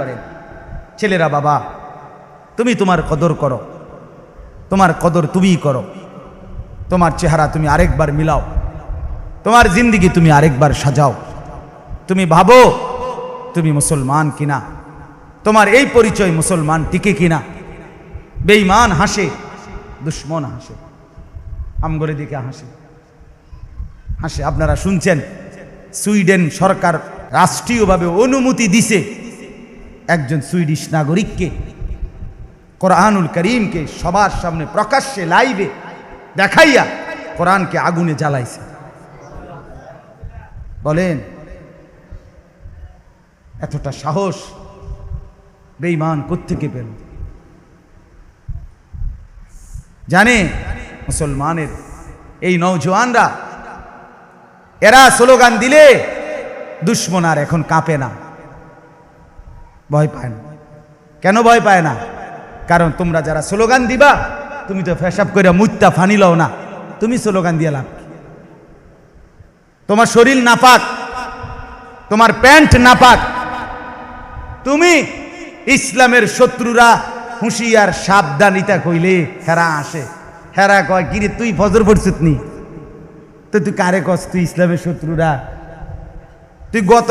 করেন ছেলেরা বাবা, তুমি তোমার কদর করো, তোমার কদর তুমিই করো, তোমার চেহারা তুমি আরেকবার মিলাও, তোমার জিন্দিগি তুমি আরেকবার সাজাও, তুমি ভাবো তুমি মুসলমান কিনা, তোমার এই পরিচয় মুসলমান টিকে কিনা, বেঈমান হাসে, দুশ্মন হাসে, আমগরে দিকে হাসে হাসে। আপনারা শুনছেন, সুইডেন সরকার রাষ্ট্রীয়ভাবে অনুমতি দিছে একজন সুইডিশ নাগরিককে, কোরআনুল করিমকে সবার সামনে প্রকাশ্যে লাইভে দেখাইয়া কোরআনকে আগুনে জ্বালাইছে। বলেন, এতটা সাহস বেঈমান কোত্থেকে পেল? জানে মুসলমানের এই নৌজওয়ানরা এরা স্লোগান দিলে দুশ্মন আর এখন কাঁপে না। ভয় পায় না। কেন ভয় পায় না? কারণ তোমরা যারা স্লোগান দিবা, তুমি তো ফেসাব করে ফানি লও না। তুমি স্লোগান দিয়ে লাভ তোমার শরীর নাপাক, তোমার প্যান্ট নাপাক। তুমি ইসলামের শত্রুরা হুঁশিয়ার সাবধানিতা কইলে হেরা আসে। হেরা কয় কিরে তুই ফজর পড়ছিস নি? তো তুই কারে কস, তুই ইসলামের শত্রুরা? তুই গত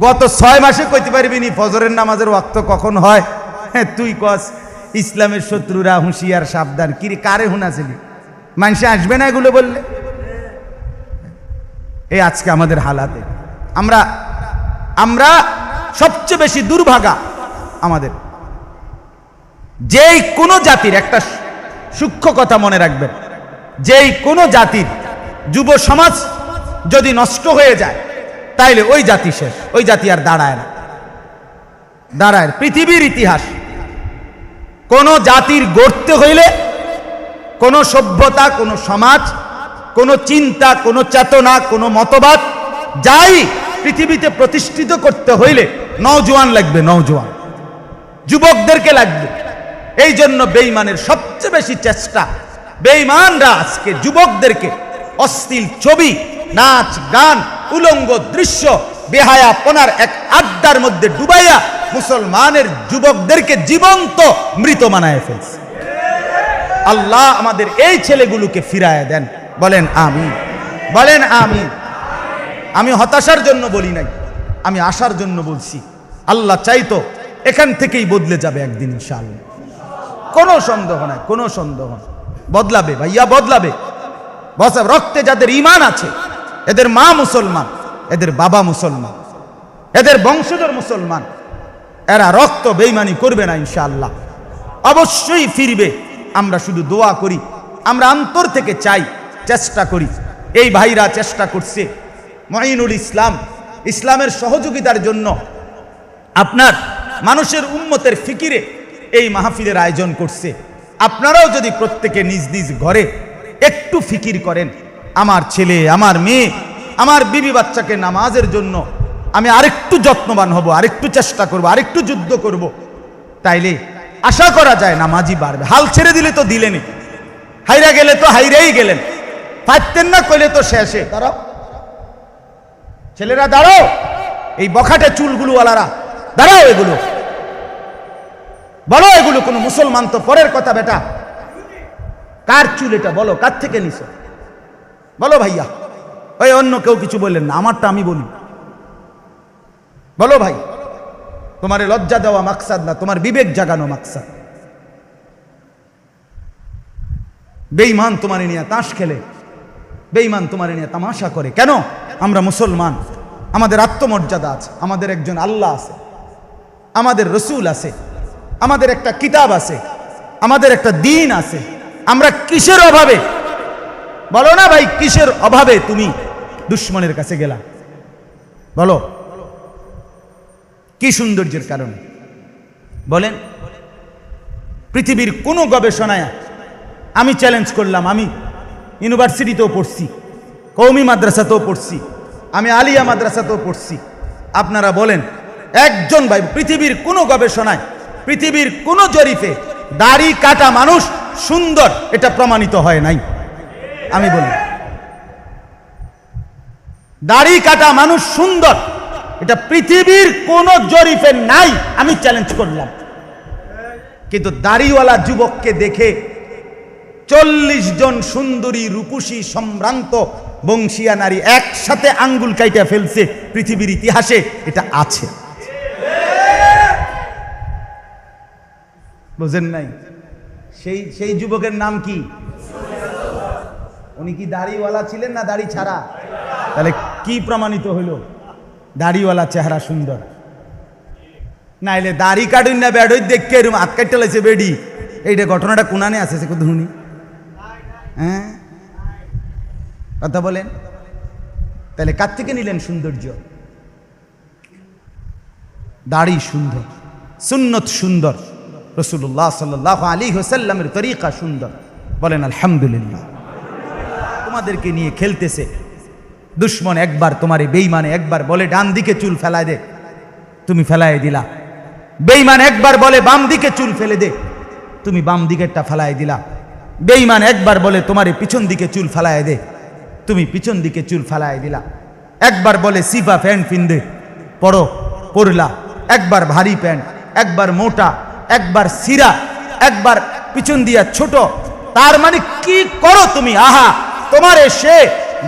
গত ছয় মাসে কইতে পারবি নি ফজরের নামাজের ওয়াক্ত কখন হয়? হ্যাঁ তুই কস, ইসলামের শত্রুরা হুঁশিয়ার, সাবধান। কিরে কারে হুনাছিলি মানুষে আসবে না এগুলো বললে? এই আজকে আমাদের হালাতে। আমরা আমরা সবচেয়ে বেশি দুর্ভাগা আমাদের। যেই কোনো জাতির, একটা সূক্ষ্ম কথা মনে রাখবেন, যেই কোনো জাতির যুব সমাজ যদি নষ্ট হয়ে যায় তাইলে ওই জাতি শেষ, ওই জাতি আর দাঁড়ায় না। দাঁড়ায় পৃথিবীর ইতিহাস। কোন জাতির গড়তে হইলে কোন সভ্যতা, কোন সমাজ, কোন চিন্তা, কোন চেতনা, কোন মতবাদ যাই পৃথিবীতে প্রতিষ্ঠিত করতে হইলে নওজোয়ান লাগবে, নওজোয়ান। যুবকদেরকে লাগবে। এই জন্য বেইমানের সবচেয়ে বেশি চেষ্টা বেইমানরা আজকে যুবকদেরকে অশ্লীল ছবি, নাচ, গান উলঙ্গ দৃশ্য বেহায়া পনার এক আড্ডার মধ্যে ডুবাইয়া মুসলমানের যুবকদেরকে জীবন্ত মৃত মানায় ফেলছে। আল্লাহ আমাদের এই ছেলেগুলোকে ফিরায় দেন। বলেন আমি বলেন আমি আমি হতাশার জন্য বলি নাই, আমি আশার জন্য বলছি। আল্লাহ চাইতো এখান থেকেই বদলে যাবে একদিন, ইনশাআল্লাহ। কোনো সন্দেহ নাই, কোনো সন্দেহ বদলাবে, ভাইয়া, বদলাবে। বস, রক্তে যাদের ইমান আছে এদের মা মুসলমান, এদের বাবা মুসলমান, এদের বংশধর মুসলমান। এরা রক্ত বেইমানি করবে না ইনশাআল্লাহ। অবশ্যই ফিরবে। আমরা শুধু দোয়া করি। আমরা অন্তর থেকে চাই, চেষ্টা করি। এই ভাইরা চেষ্টা করছে। মঈনুল ইসলাম, ইসলামের সহযোগিতার জন্য আপনার মানুষের উন্মতের ফিকিরে এই মাহফিলের আয়োজন করছে। আপনারাও যদি প্রত্যেকে নিজ নিজ ঘরে একটু ফিকির করেন আমার ছেলে, আমার মেয়ে, আমার বিবি বাচ্চাকে নামাজের জন্য আমি আরেকটু যত্নবান হব, আরেকটু চেষ্টা করব, আরেকটু যুদ্ধ করব। তাইলে আশা করা যায় নামাজি বাড়বে। হাল ছেড়ে দিলে তো দিলেনি হাইরা গেলে তো হাইরেই গেলেন। পারতেন না কইলে তো শেষে। দাঁড়াও। ছেলেরা দাঁড়াও। এই বখাটে চুলগুলোওয়ালারা, দাঁড়াও এগুলো। বলো এগুলো কোনো মুসলমান তো পরের কথা বেটা। কার চুল এটা? বলো, কার থেকে নিছো? বলো ভাইয়া। ওই অন্য কেউ কিছু বললেন না, আমারটা আমি বলি। বলো ভাই, তোমার লজ্জা দেওয়া মাকসাদ না, তোমার বিবেক জাগানো মাকসাদ। বেইমান তোমার নিয়ে তাস খেলে বেইমান তোমার নিয়ে তামাশা করে। কেন? আমরা মুসলমান, আমাদের আত্মমর্যাদা আছে, আমাদের একজন আল্লাহ আছে, আমাদের রসুল আছে, আমাদের একটা কিতাব আছে, আমাদের একটা দিন আছে। আমরা কিসের অভাবে বলো না ভাই, কিসের অভাবে তুমি দুশ্মনের কাছে গেলা? বলো। কি সৌন্দর্যের কারণে? বলেন। পৃথিবীর কোনো গবেষণায় আমি চ্যালেঞ্জ করলাম, আমি ইউনিভার্সিটিতেও পড়ছি কৌমি মাদ্রাসাতেও পড়ছি, আমি আলিয়া মাদ্রাসাতেও পড়ছি। আপনারা বলেন, একজন ভাই, পৃথিবীর কোনো গবেষণায়, পৃথিবীর কোনো জরিপে দাড়ি কাটা মানুষ সুন্দর, এটা প্রমাণিত হয় নাই। আমি বলি। দাড়ি কাটা মানুষ সুন্দর। এটা পৃথিবীর কোন জরিপে নাই, আমি চ্যালেঞ্জ করলাম। কিন্তু দাড়িওয়ালা যুবককে দেখে চল্লিশ জন সুন্দরী, রূপসী, সম্ভ্রান্ত, বংশিয়া নারী একসাথে আঙ্গুল কাইটা ফেলছে পৃথিবীর ইতিহাসে, এটা আছে। বুঝেন নাই? সেই সেই যুবকের নাম কি? উনি কি দাড়িওয়ালা ছিলেন না দাড়ি ছাড়া? তাহলে কি প্রমাণিত হইল দাড়িওয়ালা চেহারা সুন্দর। নাইলে দাড়ি কাটুন না বেড়ই দেখকে এরম হাত কাটতে লাগছে বেডি। এইটা ঘটনাটা কোনানে আছে সে শুনি? হ্যাঁ? কথা বলেন। তাহলে কার থেকে নিলেন সৌন্দর্য? দাড়ি সুন্দর, সুন্নত সুন্দর। রসুল্লাহ সাল্লাহ আলী হোসাল্লামের তরিকা সুন্দর। বলেন আলহামদুলিল্লাহ। তোমাদেরকে নিয়ে খেলতেছে। দুশ্মন একবার তোমারে বেইমানে একবার বলে, ডান দিকে চুল ফেলায় দে। তুমি ফেলায় দিলা। বেইমান একবার বলে, বাম দিকে চুল ফেলে দে। তুমি বাম দিকেরটা ফেলায় দিলা। বেইমান একবার বলে, তোমারে পিছন দিকে চুল ফেলায় দে। তুমি পিছন দিকে চুল ফেলায় দিলা। একবার বলে, সিফা প্যান্ট পিন্দে। পড়ো পড়লা একবার ভারী প্যান্ট, একবার মোটা, একবার সিরা, একবার পিছন দিয়া ছোট। তার মানে কি করো তুমি? আহা! তোমার সে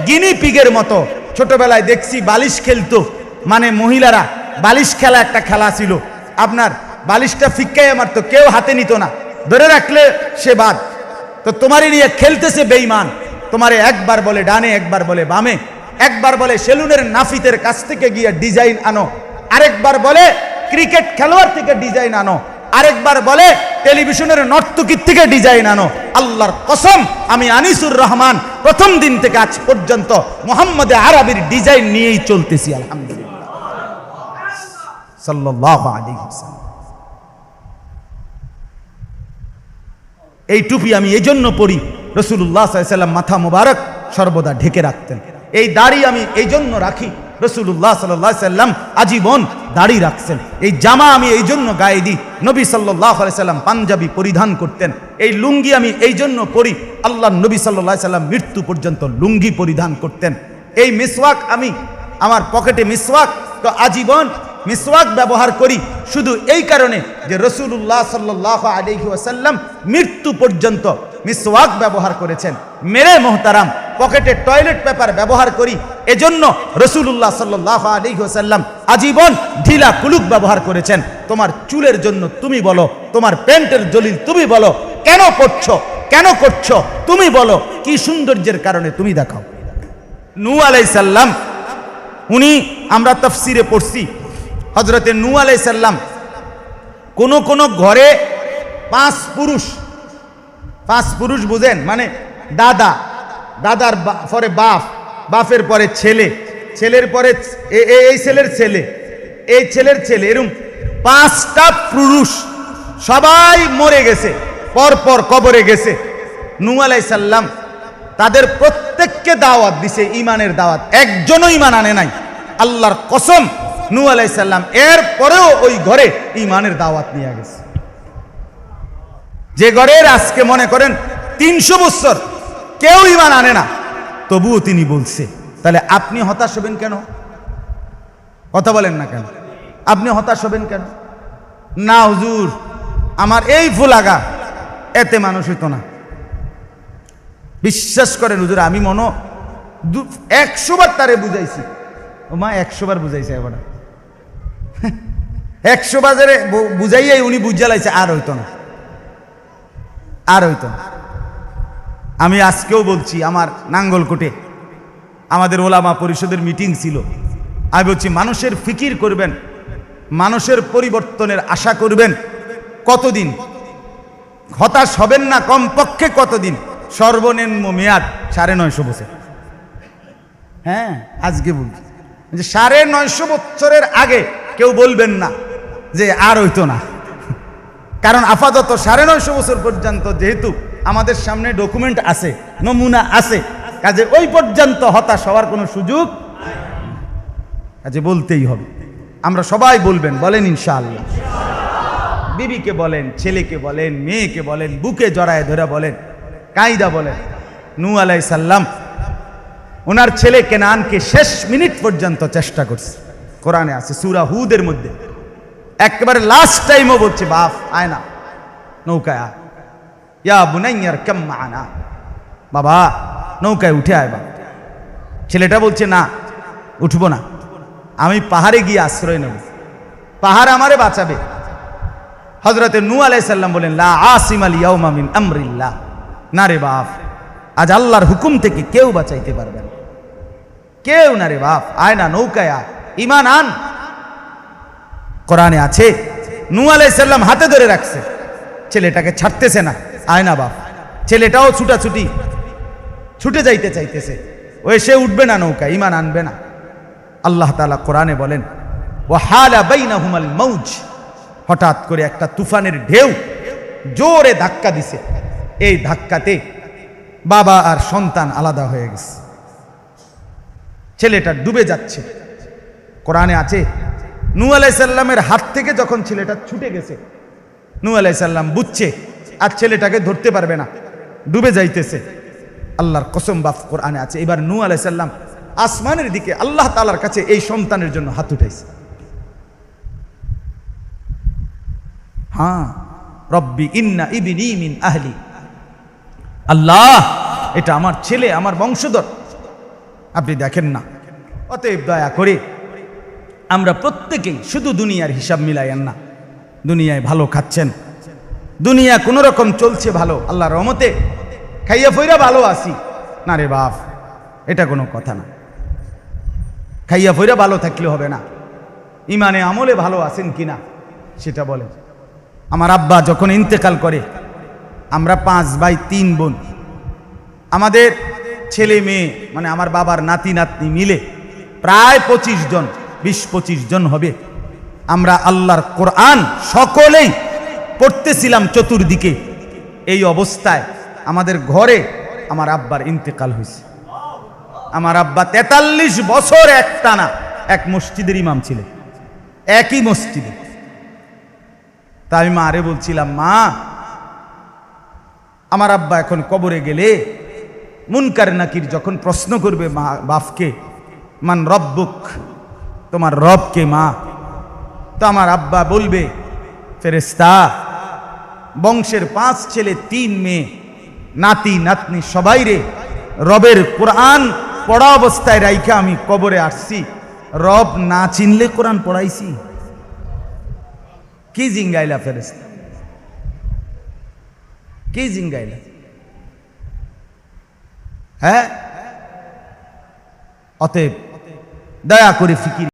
গিনি পিগের মতো ছোটবেলায় দেখছি বালিশ খেলতো। মানে মহিলারা, বালিশ খেলা একটা খেলা ছিল। আপনার বালিশটা ফিক্কাই মারতো, কেউ হাতে নিত না। ধরে রাখলে সে বাদ। তো তোমারই নিয়ে খেলতেছে বেইমান তোমারে একবার বলে ডানে, একবার বলে বামে। একবার বলে সেলুনের নাফিতের কাছ থেকে গিয়ে ডিজাইন আনো। আরেকবার বলে ক্রিকেট খেলোয়াড় থেকে ডিজাইন আনো। আরেকবার বলে, টেলিভিশনের নর্তকীর থেকে ডিজাইন আনো। আল্লাহর কসম, আমি আনিসুর রহমান প্রথম দিন থেকে আজ পর্যন্ত মোহাম্মদ আরবির ডিজাইন নিয়েই চলতেছি, আলহামদুলিল্লাহ। এই টুপি আমি এই জন্য পরি রসুল্লাহ সাল্লাম মাথা মুবারক সর্বদা ঢেকে রাখতেন। এই দাড়ি আমি এই জন্য রাখি রসুল্লাহ সাল্লাহ সাল্লাম আজীবন দাড়ি রাখছেন। এই জামা আমি এই জন্য গায়ে দিই। নবী সাল্লাহ সাল্লাম পাঞ্জাবি পরিধান করতেন। এই লুঙ্গি আমি এই জন্য পরি। আল্লাহ নবী সাল্লাহ সাল্লাম মৃত্যু পর্যন্ত লুঙ্গি পরিধান করতেন। এই মিসওয়াক আমি, আমার পকেটে মিসওয়াক, তো আজীবন মিসওয়াক ব্যবহার করি। শুধু এই কারণে যে রসুল্লাহ সাল্লাহ আলহি ওয়াসাল্লাম মৃত্যু পর্যন্ত মিসওয়াক ব্যবহার করেছেন। মেরে মোহতারাম, পকেটে টয়লেট পেপার ব্যবহার করি, এজন্য রসুল্লাহ সাল্লাহ আলহি ওয়াসাল্লাম আজীবন ঢিলা কুলুক ব্যবহার করেছেন। তোমার চুলের জন্য তুমি বলো, তোমার প্যান্টের জলিল তুমি বলো, কেন করছ কেন করছ তুমি বলো, কি সৌন্দর্যের কারণে তুমি দেখাও। নু আলাই সাল্লাম উনি আমরা তফসিরে পড়ছি হজরতে নু আলাই সাল্লাম কোন কোন ঘরে পাঁচ পুরুষ পাঁচ পুরুষ বুঝেন মানে দাদা, দাদার পরে বাপ, বাপের পরে ছেলে, ছেলের পরে এই ছেলের ছেলে, এই ছেলের ছেলে এরকম পাঁচটা পুরুষ, সবাই মরে গেছে পর পর কবরে গেছে। নু আলাইসাল্লাম তাদের প্রত্যেককে দাওয়াত দিছে ইমানের দাওয়াত, একজনও ইমান আনে নাই। আল্লাহর কসম নু আলাইসাল্লাম এর পরেও ওই ঘরে ইমানের দাওয়াত নিয়ে গেছে। যে ঘরের আজকে মনে করেন তিনশো বছর, কেউ ইমান আনে না। তবুও তিনি বলছে, তাহলে আপনি হতাশ হবেন কেন? কথা বলেন না কেন? আপনি হতাশ হবেন কেন? না হুজুর, আমার এই ফুলাগা এতে মানুষ হইতো না। বিশ্বাস করেন হুজুর, আমি মনো একশো বার তারে বুঝাইছি। ও মা একশো বার বুঝাইছে এবার। একশো বাজারে বুঝাইয়াই উনি বুঝালাইছে আর হইতো না। আর হইতো না। আমি আজকেও বলছি, আমার নাঙ্গলকোটে আমাদের ওলামা পরিষদের মিটিং ছিল। আমি বলছি, মানুষের ফিকির করবেন, মানুষের পরিবর্তনের আশা করবেন। কতদিন? হতাশ হবেন না কমপক্ষে কতদিন? সর্বনিম্ন মেয়াদ সাড়ে নয়শো বছর। হ্যাঁ আজকে বলছি। যে সাড়ে নয়শো বছরের আগে কেউ বলবেন না যে আর হইতো না। কারণ আপাতত সাড়ে নয়শো বছর পর্যন্ত যেহেতু আমাদের সামনে ডকুমেন্ট আছে, নমুনা আছে, কাজে ওই পর্যন্ত হতাশ হওয়ার কোনো সুযোগ কাজে বলতেই হবে। আমরা সবাই বলবেন, বলেন ইনশাআল্লাহ। বিবিকে বলেন, ছেলেকে বলেন, মেয়েকে বলেন, বুকে জড়ায় ধরে বলেন, কায়দা বলেন। নু আলাই সাল্লাম ওনার ছেলে কেনানকে শেষ মিনিট পর্যন্ত চেষ্টা করছে। কোরআনে আছে, সুরা হুদের মধ্যে। একেবারে লাস্ট টাইমও বলছে, বাপ, আয় না, নৌকায় আয়। ইয়া বুনাইয়ার কেম্মা আনা বাবা, নৌকায় উঠে আয় বাবা ছেলেটা বলছে, না, উঠবো না। আমি পাহাড়ে গিয়ে আশ্রয় নেব। পাহাড় আমারে বাঁচাবে। হজরতে নু আলাইসাল্লাম বলেন, লা আসিম আল ইয়াউমা মিন আমরিল্লাহ। না রে বাপ, আজ আল্লাহর হুকুম থেকে কেউ বাঁচাইতে পারবে না। কেউ না রে বাপ, আয় না, নৌকায় আয়। ইমান আন। কোরআনে আছে, নু আলাইসাল্লাম হাতে ধরে রাখছে। ছেলেটাকে ছাড়তেছে না, আয় না বাপ। ছেলেটাও ছুটাছুটি, ছুটে যাইতে চাইতেছে। ও এসে উঠবে না নৌকা ইমান আনবে না। আল্লাহ তালা কোরআনে বলেন ও হালা বাইনা হুমাল মৌজ হঠাৎ করে একটা তুফানের ঢেউ জোরে ধাক্কা দিছে। এই ধাক্কাতে বাবা আর সন্তান আলাদা হয়ে গেছে। ছেলেটা ডুবে যাচ্ছে। কোরআনে আছে নু আলাইসাল্লামের হাত থেকে যখন ছেলেটা ছুটে গেছে নু আলাইসাল্লাম বুঝছে আর ছেলেটাকে ধরতে পারবে না, ডুবে যাইতেছে। আল্লাহর কসম বাফ কোরআনে আছে। এবার নু আলাইসাল্লাম আসমানের দিকে আল্লাহ তালার কাছে এই সন্তানের জন্য হাত উঠাইছে। হ্যাঁ রব্বি ইন্না ইবিনি মিন আহলি। আল্লাহ, এটা আমার ছেলে, আমার বংশধর। আপনি দেখেন না। অতএব দয়া করে আমরা প্রত্যেকেই শুধু দুনিয়ার হিসাব মিলাইয়েন না। দুনিয়ায় ভালো খাচ্ছেন। দুনিয়া কোনো রকম চলছে ভালো আল্লাহ রহমতে খাইয়া ফইরা ভালো আছি। না রে বাপ, এটা কোনো কথা না। খাইয়া ফইরা ভালো থাকলে হবে না। ইমানে আমলে ভালো আছেন কিনা সেটা বলেন। আমার আব্বা যখন ইন্তেকাল করে, আমরা পাঁচ ভাই তিন বোন। আমাদের ছেলে মেয়ে মানে আমার বাবার নাতি নাতনি মিলে প্রায় পঁচিশ জন। বিশ পঁচিশ জন হবে। আমরা আল্লাহর কোরআন সকলেই পড়তেছিলাম চতুর্দিকে। এই অবস্থায় আমাদের ঘরে আমার আব্বার ইন্তেকাল হয়েছে। আমার আব্বা তেতাল্লিশ বছর এক টানা এক মসজিদের ইমাম ছিলেন। একই মসজিদে। তা আমি মারে বলছিলাম, মা, আমার আব্বা এখন কবরে গেলে মুনকার নাকির যখন প্রশ্ন করবে মা, বাপকে, মান রব্বুক তোমার রবকে মা। তো আমার আব্বা বলবে ফেরেস্তা বংশের পাঁচ ছেলে, তিন মেয়ে, নাতি, নাতনি, সবাই রে, রবের কোরআন পড়া অবস্থায় রাইখা আমি কবরে আসছি। রব না চিনলে কোরআন পড়াইছি। কি জিঙ্গাইলা ফেরেস্তা কি জিঙ্গাইলা? হ্যাঁ? অতএব দয়া করে ফিকির